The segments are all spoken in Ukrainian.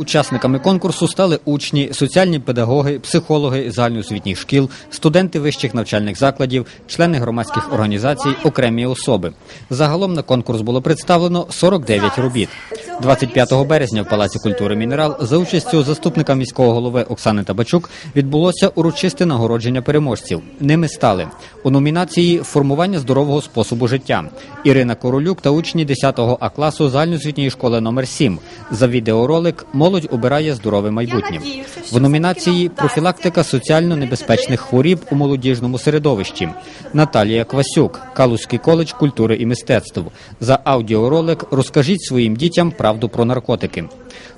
Учасниками конкурсу стали учні, соціальні педагоги, психологи загальноосвітніх шкіл, студенти вищих навчальних закладів, члени громадських організацій, окремі особи. Загалом на конкурс було представлено 49 робіт. 25 березня в Палаці культури Мінерал за участю заступника міського голови Оксани Табачук відбулося урочисте нагородження переможців. Ними стали у номінації Формування здорового способу життя Ірина Королюк та учні 10 А класу загальноосвітньої школи номер 7 за відеоролик Молодь обирає здорове майбутнє. В номінації Профілактика соціально небезпечних хворіб у молодіжному середовищі Наталія Квасюк, Калузький коледж культури і мистецтв. За аудіоролик Розкажіть своїм дітям правду про наркотики.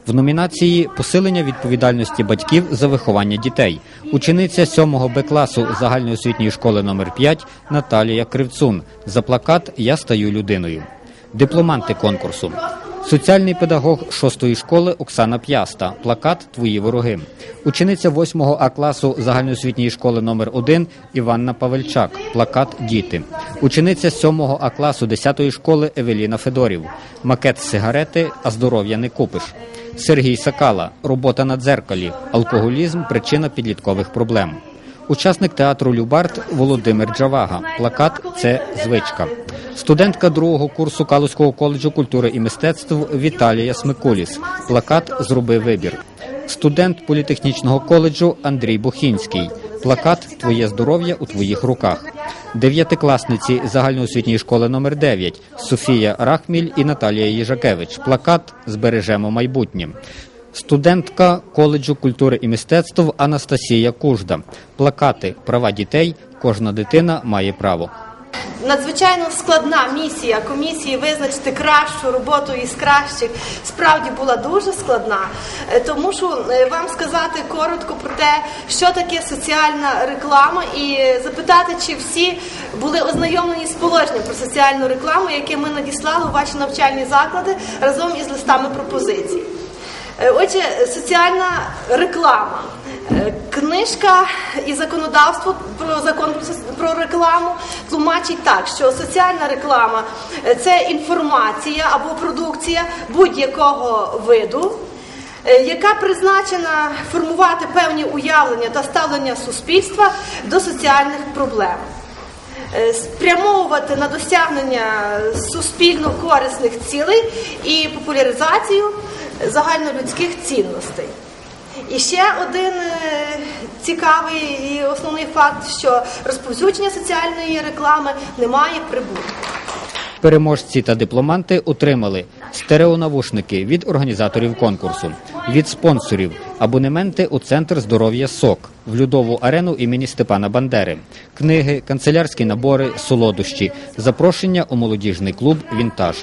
В номінації Посилення відповідальності батьків за виховання дітей. Учениця 7 Б класу загальноосвітньої школи номер 5 Наталія Кривцун. За плакат Я стаю людиною. Дипломанти конкурсу. Соціальний педагог 6-ї школи Оксана П'яста. Плакат Твої вороги. Учениця 8 А класу загальноосвітньої школи номер 1 Іванна Павельчак. Плакат Діти. Учениця 7 А класу 10-ї школи Евеліна Федорів. Макет сигарети, а здоров'я не купиш. Сергій Сакала. Робота на дзеркалі. Алкоголізм причина підліткових проблем. Учасник театру Любарт Володимир Джавага. Плакат це звичка. Студентка другого курсу Калузького коледжу культури і мистецтв Віталія Смикуліс. Плакат Зроби вибір. Студент політехнічного коледжу Андрій Бухінський. Плакат Твоє здоров'я у твоїх руках. Дев'ятикласниці загальноосвітньої школи номер 9 Софія Рахміль і Наталія Їжакевич. Плакат Збережемо майбутнє. Студентка коледжу культури і мистецтв Анастасія Кужда. Плакати Права дітей. Кожна дитина має право. Надзвичайно складна місія комісії визначити кращу роботу із кращих справді була дуже складна. Е, Тому що е, вам сказати коротко про те, що таке соціальна реклама, і запитати, чи всі були ознайомлені з положенням про соціальну рекламу, яке ми надіслали у ваші навчальні заклади разом із листами пропозицій. Е, Отже, соціальна реклама. Е, Книжка і законодавство про закон про рекламу тлумачить так, що соціальна реклама е, це інформація або продукція будь-якого виду, яка призначена формувати певні уявлення та ставлення суспільства до соціальних проблем. Спрямовувати на досягнення суспільно корисних цілей і популяризацію загальнолюдських цінностей. І ще один е, цікавий і основний факт, що розповсюдження соціальної реклами не має прибутку. Переможці та дипломанти отримали стереонавушники від організаторів конкурсу, від спонсорів, абонементи у центр здоров'я СОК, в Людову арену імені Степана Бандери, книги, канцелярські набори, солодощі, запрошення у молодіжний клуб Вінтаж.